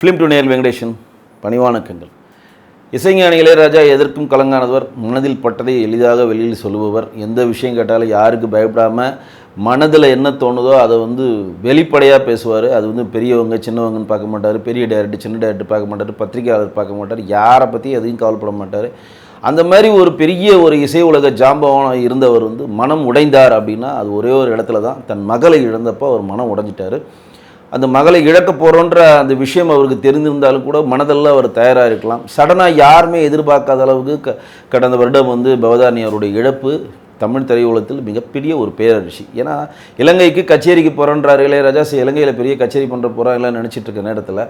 Film to நேர் வெங்கடேஷன் பணிவானக்கங்கள். இசைஞானி இளையராஜா எதற்கும் கலங்கானவர் மனதில் பட்டதை எளிதாக வெளியில் சொல்லுபவர். எந்த விஷயம் கேட்டாலும் யாருக்கு பயப்படாமல் மனதில் என்ன தோணுதோ அதை வந்து வெளிப்படையாக பேசுவார். அது வந்து பெரியவங்க சின்னவங்கன்னு பார்க்க மாட்டார். பெரிய டேரக்டர் சின்ன டேரக்டர் பார்க்க மாட்டார். பத்திரிகையாளர் பார்க்க மாட்டார். யாரை பற்றி எதையும் கவலைப்பட மாட்டார். அந்த மாதிரி ஒரு பெரிய ஒரு இசை உலக ஜாம்பவானம் இருந்தவர் வந்து மனம் உடைந்தார் அப்படின்னா அது ஒரே ஒரு இடத்துல தான் தன் மகளை இழந்தப்போ அவர் மனம் உடைஞ்சிட்டார். அந்த மகளை இழக்க போகிறோன்ற அந்த விஷயம் அவருக்கு தெரிந்திருந்தாலும் கூட மனதெல்லாம் அவர் தயாராக இருக்கலாம். சடனாக யாருமே எதிர்பார்க்காத அளவுக்கு க கடந்த வருடம் வந்து பவதானி அவருடைய இழப்பு தமிழ் திரையுலகத்தில் மிகப்பெரிய ஒரு பேரரசி. ஏன்னா இலங்கைக்கு கச்சேரிக்கு போகிறோன்றார் இளையராஜா சரி இலங்கையில் பெரிய கச்சேரி பண்ணுற போகிறாங்களாம் நினச்சிட்டு இருக்க நேரத்தில்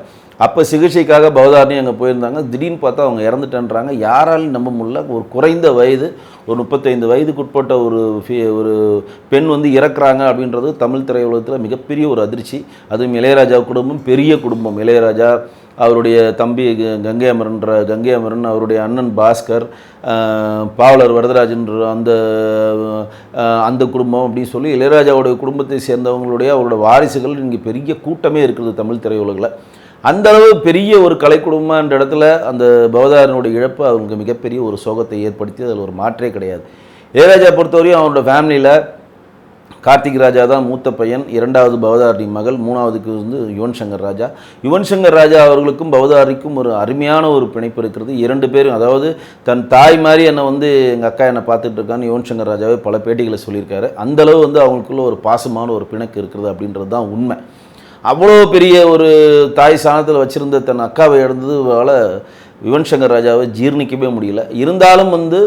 அப்போ சிகிச்சைக்காக பௌதாரணி அங்கே போயிருந்தாங்க. திடீர்னு பார்த்தா அவங்க இறந்துட்டேன்றாங்க. யாராலையும் நம்ப முடியல. ஒரு குறைந்த வயது ஒரு முப்பத்தைந்து வயதுக்குட்பட்ட ஒரு ஒரு பெண் வந்து இறக்குறாங்க அப்படின்றது தமிழ் திரையுலகத்தில் மிகப்பெரிய ஒரு அதிர்ச்சி. அதுவும் இளையராஜா குடும்பம் பெரிய குடும்பம். இளையராஜா அவருடைய தம்பி க- கங்கை அமரன்ற கங்கை அமரன் அவருடைய அண்ணன் பாஸ்கர் பாவலர் வரதராஜன்ற அந்த அந்த குடும்பம் அப்படின்னு சொல்லி இளையராஜாவுடைய குடும்பத்தை சேர்ந்தவங்களுடைய அவரோட வாரிசுகள் இங்கே பெரிய கூட்டமே இருக்குது தமிழ் திரையுலகில். அந்த அளவு பெரிய ஒரு கலை குடும்பம்ன்ற இடத்துல அந்த பவதாரனுடைய இழப்பு அவங்களுக்கு மிகப்பெரிய ஒரு சோகத்தை ஏற்படுத்தி அதில் ஒரு மாற்றே கிடையாது. இளையராஜா பொறுத்தவரையும் அவரோட ஃபேமிலியில் கார்த்திக் ராஜா தான் மூத்த பையன் இரண்டாவது பவதாரி மகள் மூணாவதுக்கு வந்து யுவன் சங்கர் ராஜா. யுவன் சங்கர் ராஜா அவர்களுக்கும் பவதாரிக்கும் ஒரு அருமையான ஒரு பிணைப்பு இருக்கிறது. இரண்டு பேரும் அதாவது தன் தாய் மாதிரி என்னை வந்து எங்கள் அக்கா என்னை பார்த்துட்டு இருக்கான்னு யுவன் சங்கர் ராஜாவே பல பேட்டிகளை சொல்லியிருக்காரு. அந்தளவு வந்து அவங்களுக்குள்ள ஒரு பாசமான ஒரு பிணக்கு இருக்கிறது அப்படின்றது தான் உண்மை. அவ்வளோ பெரிய ஒரு தாய் சாணத்தில் வச்சுருந்த தன் அக்காவை இழந்ததுனால யுவன் சங்கர் ராஜாவை ஜீர்ணிக்கவே முடியல. இருந்தாலும் வந்து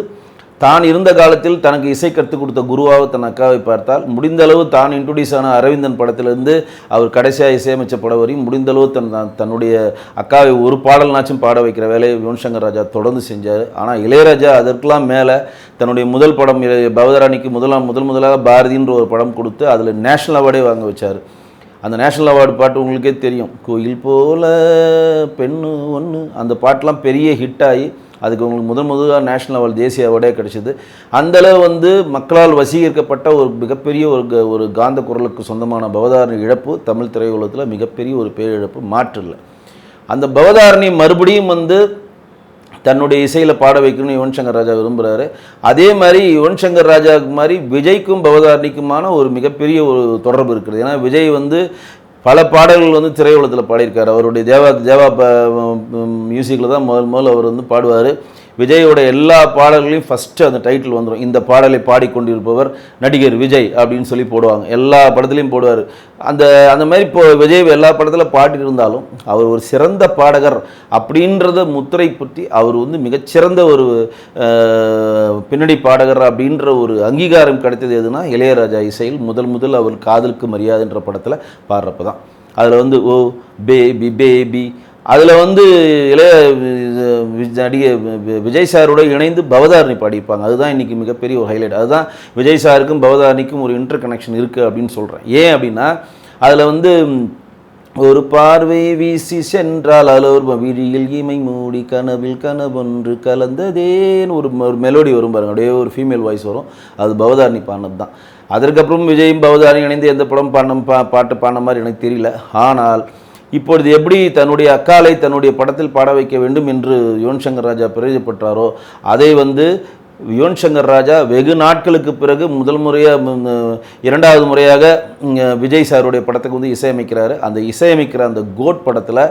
தான் இருந்த காலத்தில் தனக்கு இசை கற்றுக் கொடுத்த குருவாக தன் அக்காவை பார்த்தால் முடிந்த அளவு தான் இன்ட்ரடியூஸ் ஆன அரவிந்தன் படத்திலிருந்து அவர் கடைசியாக இசையமைச்ச படம் வரையும் முடிந்தளவு தன் தன்னுடைய அக்காவை ஒரு பாடல்னாச்சும் பாட வைக்கிற வேலையை யுவன் சங்கர் ராஜா தொடர்ந்து செஞ்சார். ஆனால் இளையராஜா அதற்கெல்லாம் மேலே தன்னுடைய முதல் படம் பவதராணிக்கு முதலாம் முதல் முதலாக பாரதின்ற ஒரு படம் கொடுத்து அதில் நேஷனல் அவார்டே வாங்க வச்சார். அந்த நேஷனல் அவார்டு பாட்டு உங்களுக்கே தெரியும். கோயில் போல பெண்ணு ஒன்று அந்த பாட்டெலாம் பெரிய ஹிட் ஆகி அதுக்கு உங்களுக்கு முதல் முதலாக நேஷனல் லெவல் தேசிய அவார்டே கிடச்சிது. அந்தளவு வந்து மக்களால் வசீகரிக்கப்பட்ட ஒரு மிகப்பெரிய ஒரு க- ஒரு காந்த குரலுக்கு சொந்தமான பவதாரணி இழப்பு தமிழ் திரையுலகத்தில் மிகப்பெரிய ஒரு பேரிழப்பு மாற்று இல்லை அந்த பவதாரணி மறுபடியும் வந்து தன்னுடைய இசையில் பாட வைக்கணும்னு யுவன் சங்கர் ராஜா விரும்புகிறாரு அதே மாதிரி யுவன் சங்கர் ராஜாவுக்கு மாதிரி விஜய்க்கும் பவதாரணிக்குமான ஒரு மிகப்பெரிய ஒரு தொடர்பு இருக்குது. ஏன்னா விஜய் வந்து பல பாடல்கள் வந்து திரையுலகத்தில் பாடியிருக்காரு. அவருடைய தேவா தேவா மியூசிக்கில் தான் முதல் முதல்ல அவர் வந்து பாடுவார். விஜயோட எல்லா பாடல்களையும் ஃபஸ்ட்டு அந்த டைட்டில் வந்துடும் இந்த பாடலை பாடிக்கொண்டிருப்பவர் நடிகர் விஜய் அப்படின்னு சொல்லி போடுவாங்க. எல்லா படத்துலையும் போடுவார். அந்த அந்த மாதிரி இப்போ விஜய் எல்லா படத்தில் பாடிட்டு இருந்தாலும் அவர் ஒரு சிறந்த பாடகர் அப்படின்றத முத்திரை பற்றி அவர் வந்து மிகச்சிறந்த ஒரு பின்னணி பாடகர் அப்படின்ற ஒரு அங்கீகாரம் கிடைத்தது எதுனா இளையராஜா இசையில் முதல் முதல் அவர் காதலுக்கு மரியாதைன்ற படத்தில் பாடுறப்ப தான் அதில் வந்து ஓ பேபி பேபி அதில் வந்து இளைய நடிகை விஜய் சாரோட இணைந்து பவதாரணி பாடிப்பாங்க அதுதான் இன்றைக்கி மிகப்பெரிய ஒரு ஹைலைட் அதுதான் விஜய் சாருக்கும் பவதாரணிக்கும் ஒரு இன்டர் கனெக்ஷன் இருக்குது அப்படின்னு சொல்கிறேன் ஏன் அப்படின்னா அதில் வந்து ஒரு பார்வை வீசி சென்றால் அலோர் விழியில் இமை மூடி கனவில் கனவொன்று கலந்ததேன்னு ஒரு ஒரு மெலோடி வரும் பாருங்க. அப்படியே ஒரு ஃபீமேல் வாய்ஸ் வரும். அது பவதாரணி பாடினது தான். அதற்கப்புறம் விஜயும் பவதாரணி இணைந்து எந்த படம் பாடின பா பாட்டு பாடின மாதிரி எனக்கு தெரியல. ஆனால் இப்பொழுது எப்படி தன்னுடைய அக்காலை தன்னுடைய படத்தில் பாட வைக்க வேண்டும் என்று யுவன் சங்கர் ராஜா பிரயோஜப்பட்டாரோ அதை வந்து யுவன் சங்கர் ராஜா வெகு நாட்களுக்கு பிறகு முதல் முறையாக இரண்டாவது முறையாக விஜய் சாருடைய படத்துக்கு வந்து இசையமைக்கிறாரு. அந்த இசையமைக்கிற அந்த கோட் படத்தில்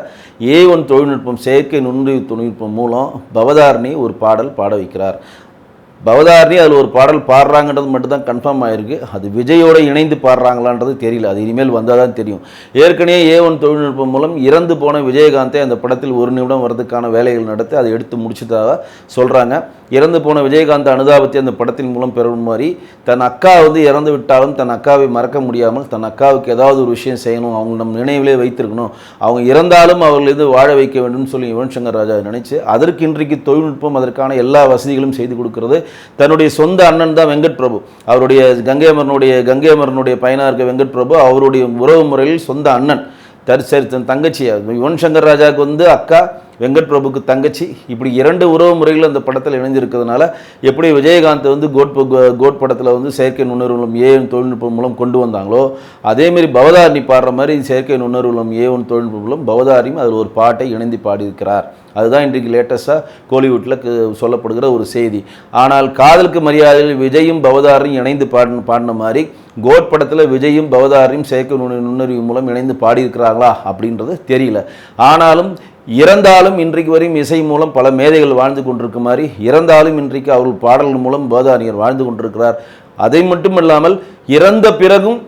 ஏ ஒன் தொழில்நுட்பம் செயற்கை நுண்ணுயிர் தொழில்நுட்பம் மூலம் பவதாரணி ஒரு பாடல் பாட வைக்கிறார். பவதாரணி அதில் ஒரு பாடல் பாடுறாங்கன்றது மட்டும்தான் கன்ஃபார்ம் ஆயிருக்கு. அது விஜயோட இணைந்து பாடுறாங்களான்றது தெரியல. அது இனிமேல் வந்தால் தான் தெரியும். ஏற்கனவே ஏ ஒன் தொழில்நுட்பம் மூலம் இறந்து போன விஜயகாந்தை அந்த படத்தில் ஒரு நிமிடம் வரதுக்கான வேலைகள் நடத்தி அதை எடுத்து முடிச்சதாக சொல்கிறாங்க இறந்து போன விஜயகாந்த் அனுதாபத்தை அந்த படத்தின் மூலம் பெறும் மாதிரி தன் அக்கா வந்து இறந்து விட்டாலும் தன் அக்காவை மறக்க முடியாமல் தன் அக்காவுக்கு ஏதாவது ஒரு விஷயம் செய்யணும் அவங்க நம் நினைவிலே வைத்திருக்கணும் அவங்க இறந்தாலும் அவர்களிருந்து வாழ வைக்க வேண்டும்னு சொல்லி யுவன் சங்கர் ராஜா நினைச்சு அதற்கு இன்றைக்கு தொழில்நுட்பம் அதற்கான எல்லா வசதிகளும் செய்து கொடுக்கிறது. தன்னுடைய சொந்த அண்ணன் தான் வெங்கட் பிரபு அவருடைய கங்கை அமரனுடைய கங்கை அமரனுடைய பையனாக இருக்க வெங்கட் பிரபு அவருடைய உறவு முறையில் சொந்த அண்ணன். தர் சரி தன் தங்கச்சி யுவன் சங்கர் ராஜாவுக்கு வந்து அக்கா வெங்கட் பிரபுக்கு தங்கச்சி. இப்படி இரண்டு உறவு முறைகள் அந்த படத்தில் இணைஞ்சிருக்கிறதுனால எப்படி விஜயகாந்த் வந்து கோட் கோட் படத்தில் வந்து செயற்கை நுண்ணறிவுலம் ஏ தொழில்நுட்பம் மூலம் கொண்டு வந்தாங்களோ அதேமாரி பவதாரணி பாடுற மாதிரி செயற்கை நுண்ணறிவுலம் ஏ ஒன் தொழில்நுட்பம் மூலம் பவதாரியும் அதில் ஒரு பாட்டை இணைந்து பாடியிருக்கிறார். அதுதான் இன்றைக்கு லேட்டஸ்ட்டாக கோலிவுட்டில் சொல்லப்படுகிற ஒரு செய்தி. ஆனால் காதலுக்கு மரியாதையில் விஜயும் பவதாரியும் இணைந்து பாடின பாடின மாதிரி கோட் படத்தில் விஜயும் பவதாரியும் செயற்கை நுண்ணறிவு மூலம் இணைந்து பாடியிருக்கிறாங்களா அப்படின்றது தெரியல. ஆனாலும் இறந்தாலும் இன்றைக்கு வரையும் இசை மூலம் பல மேதைகள் வாழ்ந்து கொண்டிருக்க மாதிரி இறந்தாலும் இன்றைக்கு அவர்கள் பாடல்கள் மூலம் போதாரியர் வாழ்ந்து கொண்டிருக்கிறார். அதை மட்டும் இல்லாமல் இறந்த பிறகும்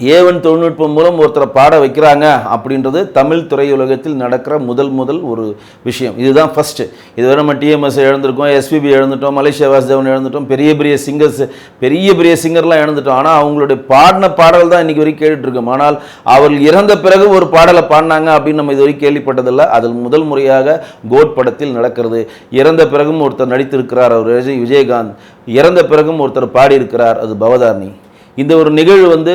ஏவன் தொழில்நுட்பம் மூலம் ஒருத்தரை பாட வைக்கிறாங்க அப்படின்றது தமிழ் திரையுலகத்தில் நடக்கிற முதல் முதல் ஒரு விஷயம். இதுதான் ஃபஸ்ட்டு இதுவரை நம்ம டிஎம்எஸ் எழுந்திருக்கோம் எஸ்பிபி இழந்துட்டோம் மலேசியா வாசுதேவன் இழந்துட்டோம் பெரிய பெரிய சிங்கர்ஸ் பெரிய பெரிய சிங்கர்லாம் இழந்துட்டோம் ஆனால் அவங்களுடைய பாடின பாடல் தான் இன்றைக்கி வரைக்கும் கேட்டுட்ருக்கோம் ஆனால் அவர்கள் இறந்த பிறகு ஒரு பாடலை பாடினாங்க அப்படின்னு நம்ம இது வரைக்கும் கேள்விப்பட்டதில்லை. அதில் முதல் முறையாக கோட் படத்தில் நடக்கிறது. இறந்த பிறகும் ஒருத்தர் நடித்திருக்கிறார் அவர் விஜய் விஜயகாந்த். இறந்த பிறகும் ஒருத்தர் பாடியிருக்கிறார் அது பவதாரணி. இந்த ஒரு நிகழ்வு வந்து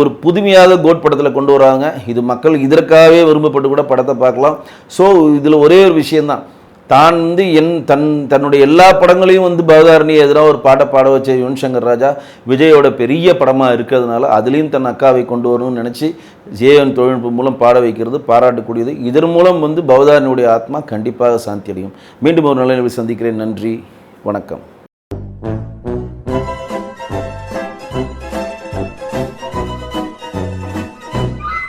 ஒரு புதுமையாக கோட் படத்தில் கொண்டு வராங்க. இது மக்கள் இதற்காகவே விரும்பப்பட்டு கூட படத்தை பார்க்கலாம். ஸோ இதில் ஒரே ஒரு விஷயந்தான் தான் வந்து என் தன் தன்னுடைய எல்லா படங்களையும் வந்து பவதாரணி எதிராக ஒரு பாட்டை பாட வச்ச யுவன் சங்கர் ராஜா விஜயோட பெரிய படமாக இருக்கிறதுனால அதுலேயும் தன் அக்காவை கொண்டு வரணும்னு நினச்சி ஜேஎன் தொழில்நுட்பம் மூலம் பாட வைக்கிறது பாராட்டக்கூடியது இதன் மூலம் வந்து பவதாரணியுடைய ஆத்மா கண்டிப்பாக சாந்தி அடையும். மீண்டும் ஒரு நல்ல நிகழ்வில் சந்திக்கிறேன். நன்றி. வணக்கம்.